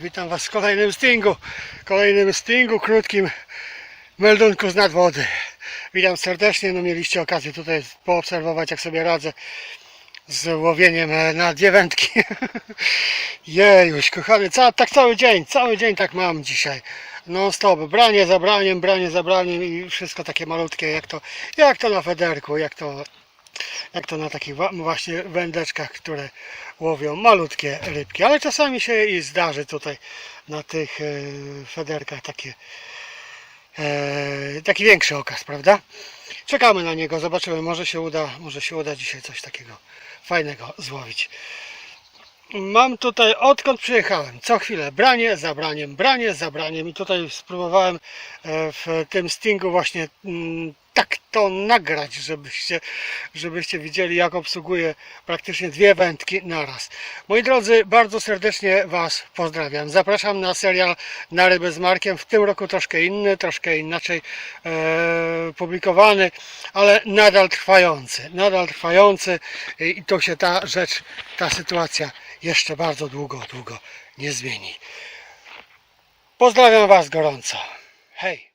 witam Was w kolejnym stingu. Kolejnym stingu, krótkim meldunku z nadwody. Witam serdecznie, no mieliście okazję tutaj poobserwować jak sobie radzę z łowieniem e, na dwie wędki. Jejuś, kochany, ca, tak cały dzień, cały dzień tak mam dzisiaj. Non stop, branie za braniem, branie za braniem i wszystko takie malutkie jak to, jak to na federku, jak to jak to na takich właśnie wędeczkach, które łowią malutkie rybki, ale czasami się i zdarzy tutaj na tych e, federkach takie e, taki większy okaz, prawda? Czekamy na niego, zobaczymy, może się uda, może się uda dzisiaj coś takiego fajnego złowić. Mam tutaj, odkąd przyjechałem, co chwilę branie za braniem, branie za braniem i tutaj spróbowałem e, w tym stingu właśnie mm, tak to nagrać, żebyście, żebyście widzieli jak obsługuję praktycznie dwie wędki naraz. Moi drodzy, bardzo serdecznie Was pozdrawiam. Zapraszam na serial Na rybę z Markiem. W tym roku troszkę inny, troszkę inaczej e, publikowany, ale nadal trwający. Nadal trwający i to się ta rzecz, ta sytuacja jeszcze bardzo długo, długo nie zmieni. Pozdrawiam Was gorąco. Hej!